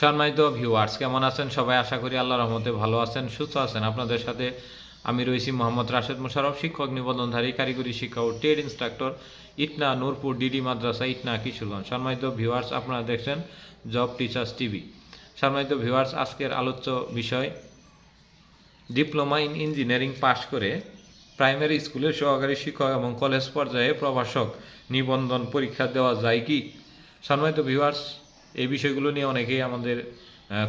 সম্মানিত ভিউয়ার্স কেমন আছেন? সবাই আশা করি আল্লাহর রহমতে ভালো আছেন, সুস্থ আছেন। আপনাদের সাথে আমি রয়েছি মোহাম্মদ রাশেদ মুশারফ শিক্ষক, নিবন্ধনধারী, কারিগরি শিক্ষা ও trade instructor Itna Nurpur, DD মাদ্রাসা, ইটনা কিশোরগঞ্জ। সম্মানিত ভিউয়ার্স আপনারা দেখছেন জব টিচার্স টিভি। সম্মানিত ভিউয়ার্স আজকের আলোচ্য বিষয়, ডিপ্লোমা ইন ইঞ্জিনিয়ারিং পাশ করে প্রাইমারি স্কুলের সহকারী শিক্ষক এবং কলেজ পর্যায়ে প্রভাষক নিবন্ধন পরীক্ষা দেওয়া যায় কি? সম্মানিত ভিউয়ার্স এই বিষয়গুলো নিয়ে অনেকেই আমাদের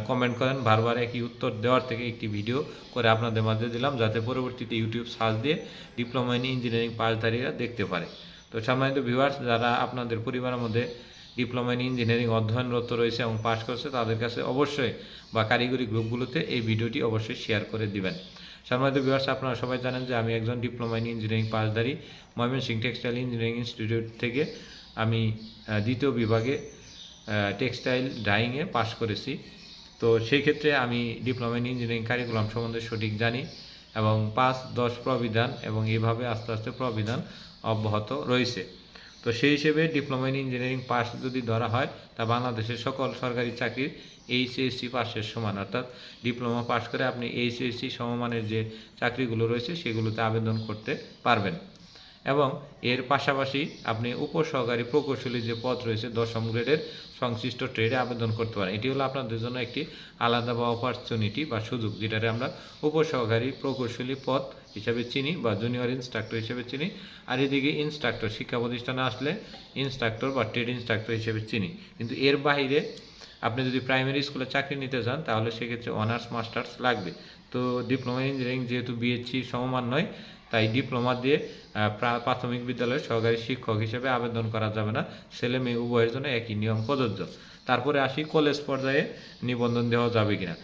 কমেন্ট করেন। বারবার একই উত্তর দেওয়ার থেকে একটি ভিডিও করে আপনাদের মাঝে দিলাম, যাতে পরবর্তীতে ইউটিউব সার্চ দিয়ে ডিপ্লোমা ইন ইঞ্জিনিয়ারিং পাশধারীরা দেখতে পারে। তো সম্মানিত ভিউয়ার্স যারা আপনাদের পরিবারের মধ্যে ডিপ্লোমা ইন ইঞ্জিনিয়ারিং অধ্যয়নরত রয়েছে এবং পাশ করছে, তাদের কাছে অবশ্যই বা কারিগরি গ্রুপগুলোতে এই ভিডিওটি অবশ্যই শেয়ার করে দিবেন। সম্মানিত ভিউয়ার্স আপনারা সবাই জানেন যে আমি একজন ডিপ্লোমা ইন ইঞ্জিনিয়ারিং পাশধারী ময়মনসিং টেক্সটাইল ইঞ্জিনিয়ারিং ইনস্টিটিউট থেকে আমি দ্বিতীয় বিভাগে টেক্সটাইল ড্রাইংয়ে পাশ করেছি। তো সেই ক্ষেত্রে আমি ডিপ্লোমা ইন ইঞ্জিনিয়ারিং কারিকুলাম সম্বন্ধে সঠিক জানি এবং পাঁচ দশ প্রবিধান এবং এইভাবে আস্তে আস্তে প্রবিধান অব্যাহত রয়েছে। তো সেই হিসেবে ডিপ্লোমা ইন ইঞ্জিনিয়ারিং পাস যদি ধরা হয়, তা বাংলাদেশের সকল সরকারি চাকরির এইচএসসি পাশের সমান। অর্থাৎ ডিপ্লোমা পাস করে আপনি এইচএসসি সমমানের যে চাকরিগুলো রয়েছে, সেগুলোতে আবেদন করতে পারবেন। এবং এর পাশাপাশি আপনি উপসহকারী প্রকৌশলী যে পদ রয়েছে দশম গ্রেডের সংশ্লিষ্ট ট্রেডে আবেদন করতে পারেন। এটি হলো আপনাদের জন্য একটি আলাদা বা অপরচুনিটি বা সুযোগ যেটাতে আমরা উপসহকারী প্রকৌশলী পদ হিসাবে চিনি বা জুনিয়র ইনস্ট্রাক্টর হিসেবে চিনি। আর এদিকে ইনস্ট্রাক্টর শিক্ষা প্রতিষ্ঠানে আসলে ইনস্ট্রাক্টর বা ট্রেড ইনস্ট্রাক্টর হিসেবে চিনি। কিন্তু এর বাইরে আপনি যদি প্রাইমারি স্কুলে চাকরি নিতে চান, তাহলে সেক্ষেত্রে অনার্স মাস্টার্স লাগবে। তো ডিপ্লোমা ইঞ্জিনিয়ারিং যেহেতু বিএসসি সমমান নয় তাই ডিপ্লোমা দিয়ে প্রা- প্রাথমিক বিদ্যালয়ের সহকারী শিক্ষক হিসেবে আবেদন করা যাবে না। ছেলে মেয়ে উভয়ের জন্য একই নিয়ম প্রযোজ্য। তারপরে আসি কলেজ পর্যায়ে নিবন্ধন দেওয়া যাবে কিনা।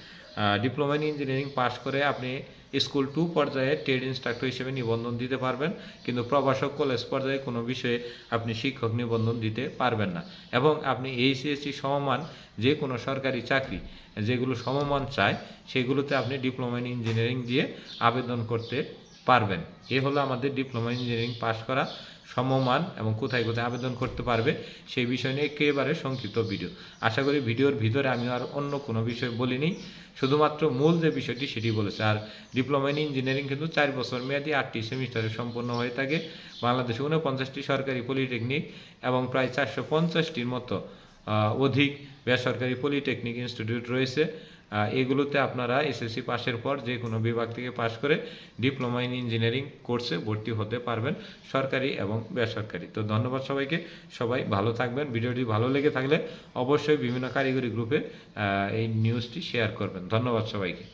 ডিপ্লোমা ইন ইঞ্জিনিয়ারিং পাশ করে আপনি স্কুল টু পর্যায়ে ট্রেড ইনস্ট্রাক্টর হিসেবে নিবন্ধন দিতে পারবেন, কিন্তু প্রভাষক কলেজ পর্যায়ে কোনো বিষয়ে আপনি শিক্ষক নিবন্ধন দিতে পারবেন না। এবং আপনি এইচএসসি সমমান যে কোনো সরকারি চাকরি যেগুলো সমমান চায়, সেগুলোতে আপনি ডিপ্লোমা ইন ইঞ্জিনিয়ারিং দিয়ে আবেদন করতে পারবেন। এ হলো আমাদের ডিপ্লোমা ইঞ্জিনিয়ারিং পাশ করা সমমান এবং কোথায় কোথায় আবেদন করতে পারবে সেই বিষয় নিয়ে একেবারে সংক্ষিপ্ত ভিডিও। আশা করি ভিডিওর ভিতরে আমি আর অন্য কোনো বিষয় বলিনি, শুধুমাত্র মূল যে বিষয়টি সেটি বলেছে। আর ডিপ্লোমা ইন ইঞ্জিনিয়ারিং কিন্তু চার বছর মেয়াদি আটটি সেমিস্টারে সম্পন্ন হয়ে থাকে। বাংলাদেশে উনপঞ্চাশটি সরকারি পলিটেকনিক এবং প্রায় চারশো পঞ্চাশটির মতো অধিক বেসরকারি পলিটেকনিক ইনস্টিটিউট রয়েছে। এগুলোতে আপনারা এসএসসি পাশের পর যে কোনো বিভাগ থেকে পাশ করে ডিপ্লোমা ইন ইঞ্জিনিয়ারিং কোর্সে ভর্তি হতে পারবেন, সরকারি এবং বেসরকারি। তো ধন্যবাদ সবাইকে। সবাই ভালো থাকবেন। ভিডিওটি ভালো লেগে থাকলে অবশ্যই বিভিন্ন কারিগরি গ্রুপে এই নিউজটি শেয়ার করবেন। ধন্যবাদ সবাইকে।